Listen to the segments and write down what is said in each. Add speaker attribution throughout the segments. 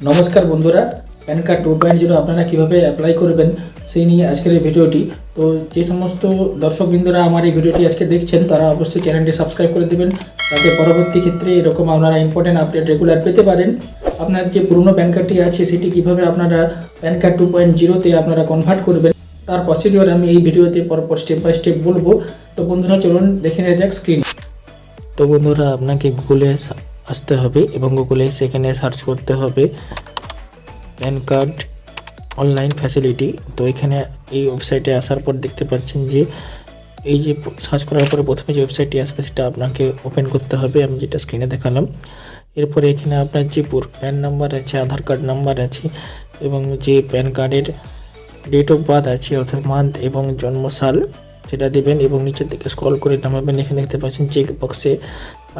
Speaker 1: নমস্কার বন্ধুরা PAN card two point zero আপনারা কীভাবে অ্যাপ্লাই করবেন সেই নিয়ে আজকের এই ভিডিওটি তো যে সমস্ত দর্শকবৃন্দরা আমার এই ভিডিওটি আজকে দেখছেন, তারা অবশ্যই চ্যানেলটি সাবস্ক্রাইব করে দেবেন। যাতে পরবর্তী ক্ষেত্রে এরকম আপনারা ইম্পর্টেন্ট আপডেট রেগুলার পেতে পারেন। আপনার যে পুরনো প্যান কার্ডটি আছে, সেটি কীভাবে আপনারা প্যান কার্ড টু পয়েন্ট জিরোতে আপনারা কনভার্ট করবেন, তার প্রসিডিওর আমি এই ভিডিওতে পরপর স্টেপ বাই স্টেপ বলব। তো বন্ধুরা, চলুন দেখে নেওয়া যাক স্ক্রিন তো বন্ধুরা, আপনাকে গুগলে আসতে হবে এবং গুগলে সেখানে সার্চ করতে হবে প্যান কার্ড অনলাইন ফ্যাসিলিটি তো এখানে এই ওয়েবসাইটে আসার পর দেখতে পাচ্ছেন যে এই যে সার্চ করার পরে প্রথমে যে ওয়েবসাইটটি আসবে সেটা আপনাকে ওপেন করতে হবে, আমি যেটা স্ক্রিনে দেখালাম। এরপরে এখানে আপনার যে প্যান নাম্বার আছে আধার কার্ড নাম্বার আছে এবং যে প্যান কার্ডের ডেট অফ বার্থ আছে, অর্থাৎ মান্থ এবং জন্মসাল, সেটা দেবেন এবং নিচের দিকে স্ক্রল করে নামাবেন। এখানে দেখতে পাচ্ছেন চেক বক্সে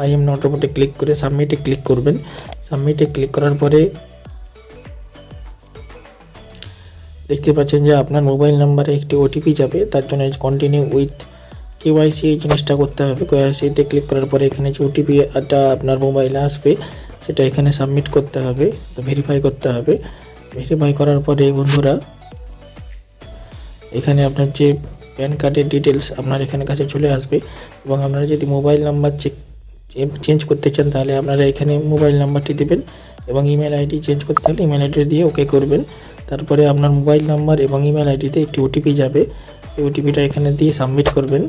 Speaker 1: আই এম নট রোবটে ক্লিক করে সাবমিটে ক্লিক করবেন। সাবমিটে ক্লিক করার পরে দেখতে পাচ্ছেন যে আপনার মোবাইল নাম্বারে একটি ওটিপি যাবে। তার জন্য কন্টিনিউ উইথ কেওয়াইসি এই জিনিসটা করতে হবে। কেওয়াইসিতে ক্লিক করার পরে এখানে যে ওটিপিটা আপনার মোবাইলে আসবে, সেটা এখানে সাবমিট করতে হবে ভেরিফাই করতে হবে। ভেরিফাই করার পরে বন্ধুরা, এখানে আপনার যে প্যান কার্ডের ডিটেলস আপনার এখানে কাছে চলে আসবে। এবং আপনারা যদি মোবাইল নাম্বার চেক চেঞ্জ করতে চান, তাহলে আপনারা এখানে মোবাইল নাম্বারটি দেবেন এবং ইমেল আইডি চেঞ্জ করতে হলে ইমেল আইডি দিয়ে ওকে করবেন। তারপরে আপনার মোবাইল নাম্বার এবং ইমেল আইডিতে একটি ওটিপি যাবে। সেই ওটিপিটা এখানে দিয়ে সাবমিট করবেন।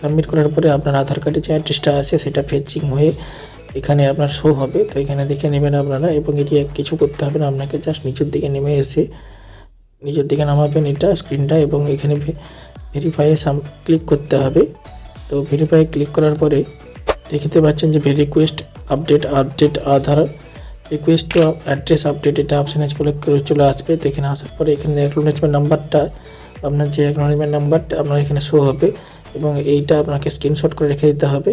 Speaker 1: সাবমিট করার পরে আপনার আধার কার্ডে যে অ্যাড্রেসটা আছে, সেটা ফেচিং হয়ে এখানে আপনার শো হবে। তো এখানে দেখে নেবেন আপনারা এবং এটি কিছু করতে হবে না, আপনাকে জাস্ট নিচের দিকে নেমে এসে নিচের দিকে নামাবেন এটা স্ক্রিনটা এবং এখানে ভেরিফাইয়ে ক্লিক করতে হবে। তো ভেরিফাই ক্লিক করার পরে দেখতে পাচ্ছেন যে request update update Aadhaar. Request to address update এটা অপশানে চলে চলে আসবে। তো আসার পরে এখানে অ্যাকনোলেজমেন্ট নাম্বারটা আপনার যে অ্যাকনোলেজমেন্ট নাম্বারটা আপনার এখানে শো হবে এবং এইটা আপনাকে স্ক্রিনশট করে রেখে দিতে হবে।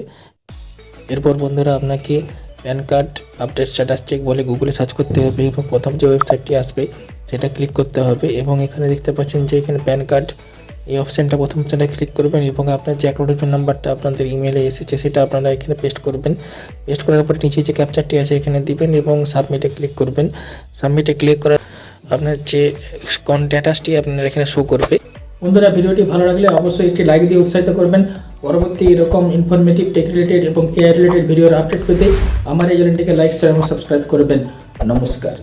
Speaker 1: এরপর বন্ধুরা আপনাকে PAN card update status check বলে গুগলে সার্চ করতে হবে এবং প্রথম যে ওয়েবসাইটটি আসবে সেটা ক্লিক করতে হবে এবং এখানে দেখতে পাচ্ছেন যে এখানে প্যান কার্ড এই অপশানটা প্রথম অপশানটা ক্লিক করবেন এবং আপনার যে অ্যাকনোলেজমেন্ট নাম্বারটা আপনাদের ইমেলে এসেছে, সেটা আপনারা এখানে পেস্ট করবেন। পেস্ট করার পর নিচে যে ক্যাপচারটি আছে, এখানে দিবেন এবং সাবমিটে ক্লিক করবেন। সাবমিটে ক্লিক করার আপনার যে কোন ডেটাসটি আপনার এখানে শো করবে। বন্ধুরা, ভিডিওটি ভালো লাগলে অবশ্যই একটি লাইক দিয়ে উৎসাহিত করবেন। পরবর্তী এরকম ইনফরমেটিভ টেক রিলেটেড এবং এআই রিলেটেড ভিডিওর আপডেট পেতে আমার এই চ্যানেলটিকে লাইক শেয়ার এবং সাবস্ক্রাইব করবেন। নমস্কার।